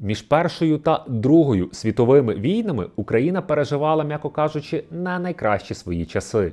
Між першою та другою світовими війнами Україна переживала, м'яко кажучи, не найкращі свої часи.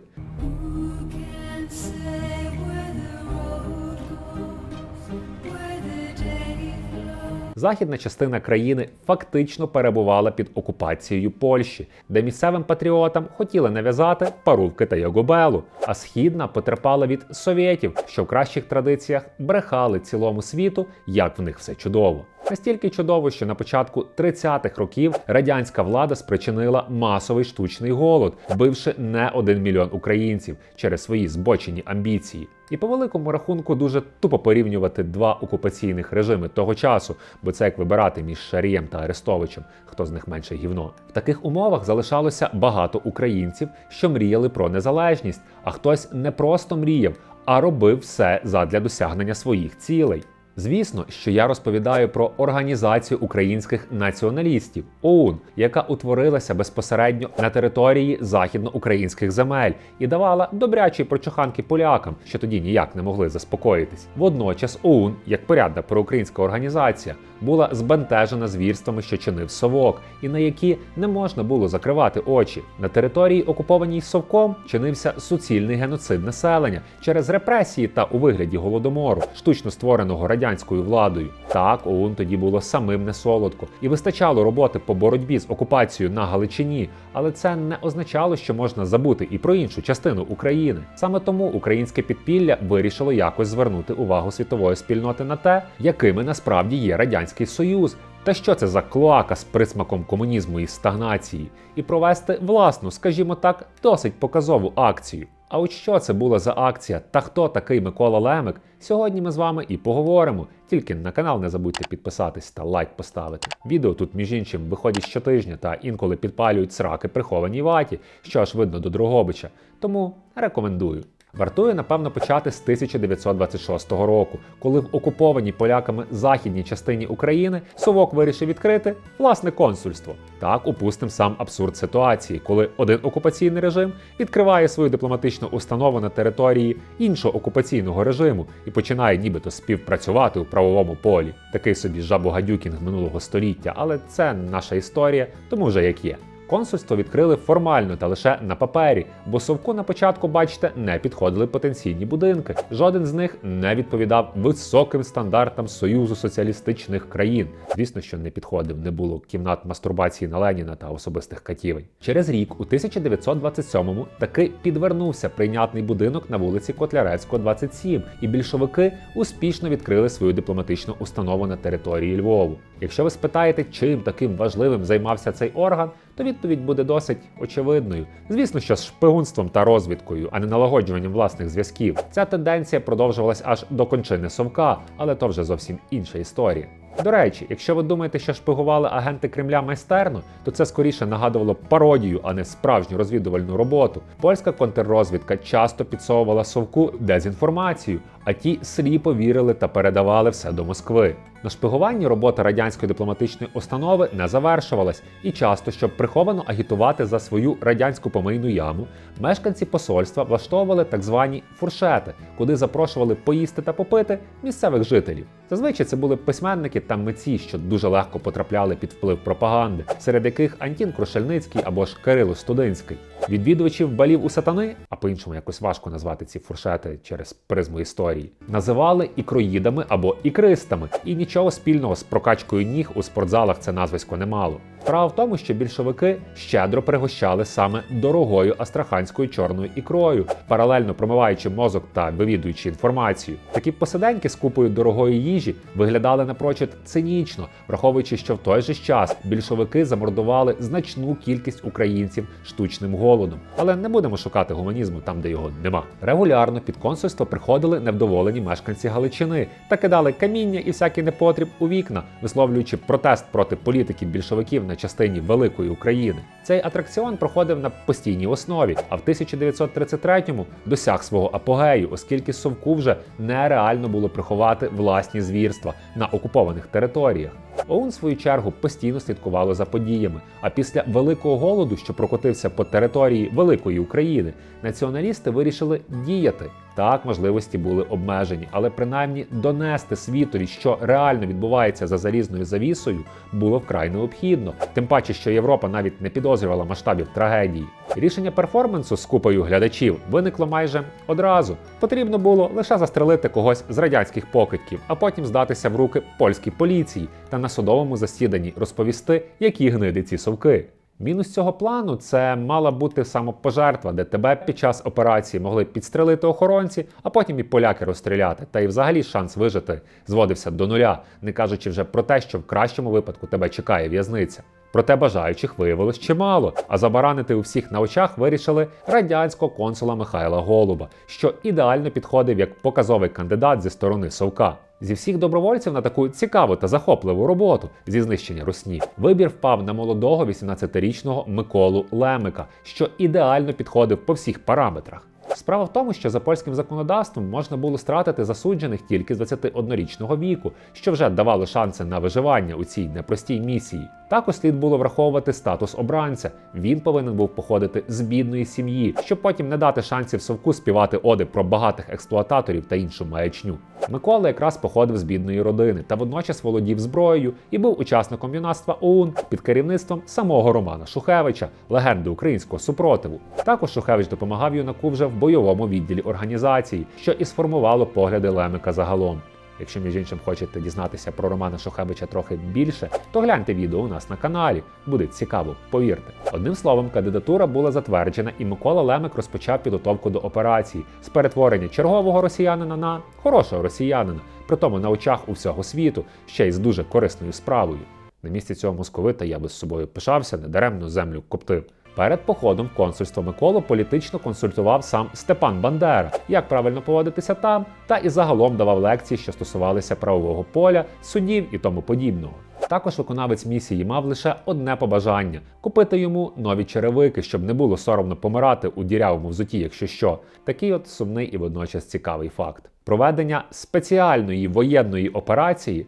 Західна частина країни фактично перебувала під окупацією Польщі, де місцевим патріотам хотіли нав'язати парубки та Ягобелу, а східна потерпала від совєтів, що в кращих традиціях брехали цілому світу, як в них все чудово. Настільки чудово, що на початку 30-х років радянська влада спричинила масовий штучний голод, вбивши не один мільйон українців через свої збочені амбіції. І по великому рахунку дуже тупо порівнювати два окупаційних режими того часу, бо це як вибирати між Шарієм та Арестовичем, хто з них менше гівно. В таких умовах залишалося багато українців, що мріяли про незалежність, а хтось не просто мріяв, а робив все задля досягнення своїх цілей. Звісно, що я розповідаю про організацію українських націоналістів ОУН, яка утворилася безпосередньо на території західноукраїнських земель і давала добрячі прочуханки полякам, що тоді ніяк не могли заспокоїтись. Водночас ОУН, як порядна проукраїнська організація, була збентежена звірствами, що чинив совок, і на які не можна було закривати очі. На території, окупованій совком, чинився суцільний геноцид населення через репресії та у вигляді голодомору, штучно створеного радянською владою. Так, ОУН тоді було самим не солодко, і вистачало роботи по боротьбі з окупацією на Галичині, але це не означало, що можна забути і про іншу частину України. Саме тому українське підпілля вирішило якось звернути увагу світової спільноти на те, якими насправді є радянський союз. Та що це за клоака з присмаком комунізму і стагнації, і провести власну, скажімо так, досить показову акцію. А от що це була за акція та хто такий Микола Лемик? Сьогодні ми з вами і поговоримо. Тільки на канал не забудьте підписатись та лайк поставити. Відео тут, між іншим, виходять щотижня та інколи підпалюють сраки прихованій ваті, що аж видно до Дрогобича. Тому рекомендую. Вартує, напевно, почати з 1926 року, коли в окупованій поляками західній частині України Совок вирішив відкрити власне консульство. Так упустим сам абсурд ситуації, коли один окупаційний режим відкриває свою дипломатичну установу на території іншого окупаційного режиму і починає нібито співпрацювати у правовому полі. Такий собі жабогадюкінг минулого століття, але це наша історія, тому вже як є. Консульство відкрили формально та лише на папері, бо совку на початку, бачите, не підходили потенційні будинки. Жоден з них не відповідав високим стандартам Союзу соціалістичних країн. Звісно, що не підходив, не було кімнат мастурбації на Леніна та особистих катівень. Через рік, у 1927-му, таки підвернувся прийнятний будинок на вулиці Котляревського, 27, і більшовики успішно відкрили свою дипломатичну установу на території Львову. Якщо ви спитаєте, чим таким важливим займався цей орган, то відповідь буде досить очевидною. Звісно, що з шпигунством та розвідкою, а не налагоджуванням власних зв'язків. Ця тенденція продовжувалась аж до кончини совка, але то вже зовсім інша історія. До речі, якщо ви думаєте, що шпигували агенти Кремля майстерно, то це скоріше нагадувало пародію, а не справжню розвідувальну роботу. Польська контррозвідка часто підсовувала совку дезінформацію, а ті сліпо вірили та передавали все до Москви. На шпигуванні робота радянської дипломатичної установи не завершувалась, і часто, щоб приховано агітувати за свою радянську помийну яму, мешканці посольства влаштовували так звані фуршети, куди запрошували поїсти та попити місцевих жителів. Зазвичай це були письменники та митці, що дуже легко потрапляли під вплив пропаганди, серед яких Антін Крушельницький або ж Кирило Студинський. Відвідувачів балів у сатани, а по-іншому якось важко назвати ці фуршети через призму історії, називали ікроїдами або ікристами, і нічого спільного з прокачкою ніг у спортзалах це назвисько не мало. Справа в тому, що більшовики щедро пригощали саме дорогою астраханською чорною ікрою, паралельно промиваючи мозок та вивідуючи інформацію. Такі посиденьки з купою дорогої їжі виглядали напрочуд цинічно, враховуючи, що в той же час більшовики замордували значну кількість українців штучним голодом. Але не будемо шукати гуманізму там, де його нема. Регулярно під консульство приходили невдоволені мешканці Галичини та кидали каміння і всякий непотріб у вікна, висловлюючи протест проти політики більшовиків на частині великої України. Цей атракціон проходив на постійній основі, а в 1933-му досяг свого апогею, оскільки совку вже нереально було приховати власні звірства на окупованих територіях. ОУН, в свою чергу, постійно слідкувало за подіями. А після великого голоду, що прокотився по території великої України, націоналісти вирішили діяти. Так, можливості були обмежені, але принаймні донести світові, що реально відбувається за залізною завісою, було вкрай необхідно. Тим паче, що Європа навіть не підозрювала масштабів трагедії. Рішення перформансу з купою глядачів виникло майже одразу. Потрібно було лише застрелити когось з радянських покидьків, а потім здатися в руки польській поліції та на судовому засіданні розповісти, які гниди ці совки. Мінус цього плану це мала бути самопожертва, де тебе під час операції могли підстрелити охоронці, а потім і поляки розстріляти. Та й взагалі шанс вижити зводився до нуля, не кажучи вже про те, що в кращому випадку тебе чекає в'язниця. Проте бажаючих виявилось чимало, а забаранити у всіх на очах вирішили радянського консула Михайла Голуба, що ідеально підходив як показовий кандидат зі сторони Совка. Зі всіх добровольців на таку цікаву та захопливу роботу зі знищення русні вибір впав на молодого 18-річного Миколу Лемика, що ідеально підходив по всіх параметрах. Справа в тому, що за польським законодавством можна було стратити засуджених тільки з 21-річного віку, що вже давало шанси на виживання у цій непростій місії. Також слід було враховувати статус обранця. Він повинен був походити з бідної сім'ї, щоб потім не дати шансів совку співати оди про багатих експлуататорів та іншу маячню. Микола якраз походив з бідної родини та водночас володів зброєю і був учасником юнацтва ОУН під керівництвом самого Романа Шухевича, легенди українського супротиву. Також Шухевич допомагав юнаку вже в бойовому відділі організації, що і сформувало погляди Лемика загалом. Якщо між іншим хочете дізнатися про Романа Шухевича трохи більше, то гляньте відео у нас на каналі. Буде цікаво, повірте. Одним словом, кандидатура була затверджена, і Микола Лемик розпочав підготовку до операції з перетворення чергового росіянина на хорошого росіянина, притому на очах у всього світу, ще й з дуже корисною справою. На місці цього московита я би з собою пишався, недаремно землю коптив. Перед походом в консульство Миколу політично консультував сам Степан Бандера, як правильно поводитися там, та і загалом давав лекції, що стосувалися правового поля, судів і тому подібного. Також виконавець місії мав лише одне побажання купити йому нові черевики, щоб не було соромно помирати у дірявому взуті, якщо що. Такий от сумний і водночас цікавий факт. Проведення спеціальної воєнної операції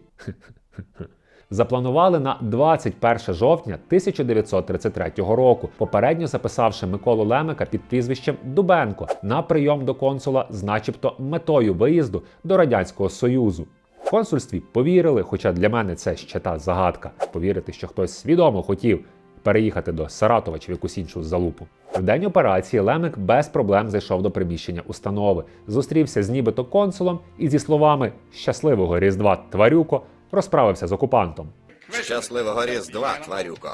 запланували на 21 жовтня 1933 року, попередньо записавши Миколу Лемика під прізвищем Дубенко на прийом до консула з начебто метою виїзду до Радянського Союзу. В консульстві повірили, хоча для мене це ще та загадка повірити, що хтось свідомо хотів переїхати до Саратова чи в якусь іншу залупу. В день операції Лемик без проблем зайшов до приміщення установи, зустрівся з нібито консулом і зі словами щасливого різдва тварюко розправився з окупантом. Щасливого Різдва, тварюко.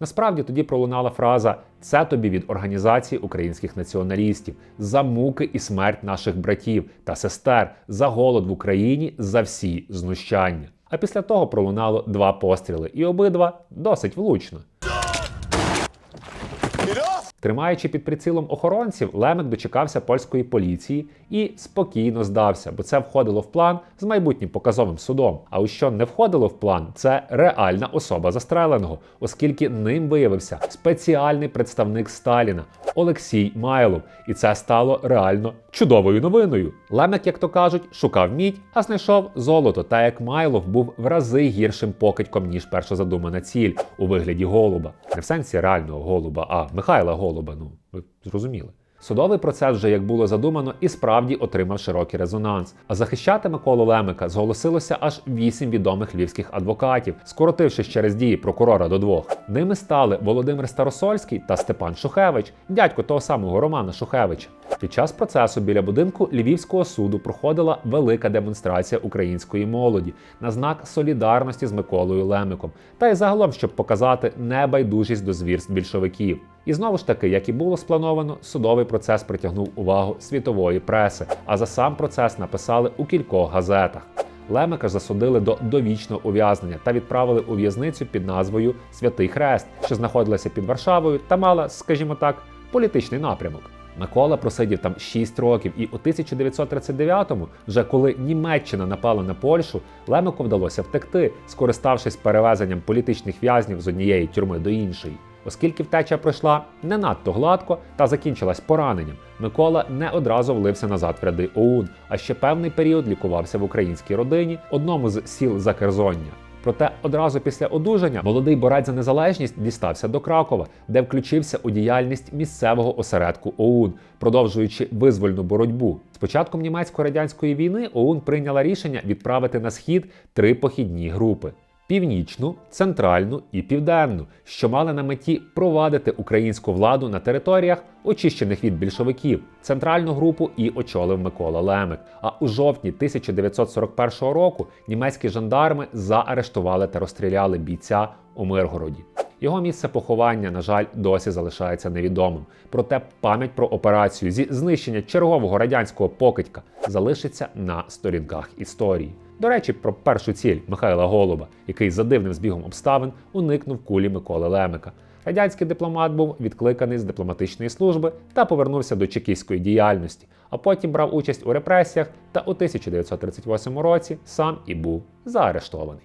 Насправді тоді пролунала фраза Це тобі від організації українських націоналістів за муки і смерть наших братів та сестер, за голод в Україні, за всі знущання. А після того пролунало два постріли, і обидва досить влучно. Тримаючи під прицілом охоронців, Лемек дочекався польської поліції і спокійно здався, бо це входило в план з майбутнім показовим судом. А у що не входило в план, це реальна особа застреленого, оскільки ним виявився спеціальний представник Сталіна Олексій Майлов, і це стало реально чудовою новиною. Лемик, як то кажуть, шукав мідь, а знайшов золото. Та як Майлов був в рази гіршим покидьком, ніж першозадумана ціль у вигляді голуба, не в сенсі реального голуба, а Михайла Голуба. Ну ви зрозуміли. Судовий процес, вже як було задумано, і справді отримав широкий резонанс. А захищати Миколу Лемика зголосилося аж вісім відомих львівських адвокатів, скоротившись через дії прокурора до двох. Ними стали Володимир Старосольський та Степан Шухевич, дядько того самого Романа Шухевича. Під час процесу біля будинку Львівського суду проходила велика демонстрація української молоді на знак солідарності з Миколою Лемиком, та й загалом, щоб показати небайдужість до звірств більшовиків. І знову ж таки, як і було сплановано, судовий процес притягнув увагу світової преси, а за сам процес написали у кількох газетах. Лемика засудили до довічного ув'язнення та відправили у в'язницю під назвою Святий Хрест, що знаходилася під Варшавою та мала, скажімо так, політичний напрямок. Микола просидів там 6 років, і у 1939-му, вже коли Німеччина напала на Польщу, Лемику вдалося втекти, скориставшись перевезенням політичних в'язнів з однієї тюрми до іншої. Оскільки втеча пройшла не надто гладко та закінчилась пораненням, Микола не одразу влився назад в ряди ОУН, а ще певний період лікувався в українській родині, одному з сіл Закерзоння. Проте одразу після одужання молодий борець за незалежність дістався до Кракова, де включився у діяльність місцевого осередку ОУН, продовжуючи визвольну боротьбу. З початком німецько-радянської війни ОУН прийняла рішення відправити на схід три похідні групи. Північну, центральну і південну, що мали на меті провадити українську владу на територіях, очищених від більшовиків. Центральну групу і очолив Микола Лемик. А у жовтні 1941 року німецькі жандарми заарештували та розстріляли бійця у Миргороді. Його місце поховання, на жаль, досі залишається невідомим. Проте пам'ять про операцію зі знищення чергового радянського покидька залишиться на сторінках історії. До речі, про першу ціль Михайла Голуба, який за дивним збігом обставин уникнув кулі Миколи Лемика. Радянський дипломат був відкликаний з дипломатичної служби та повернувся до чекістської діяльності, а потім брав участь у репресіях та у 1938 році сам і був заарештований.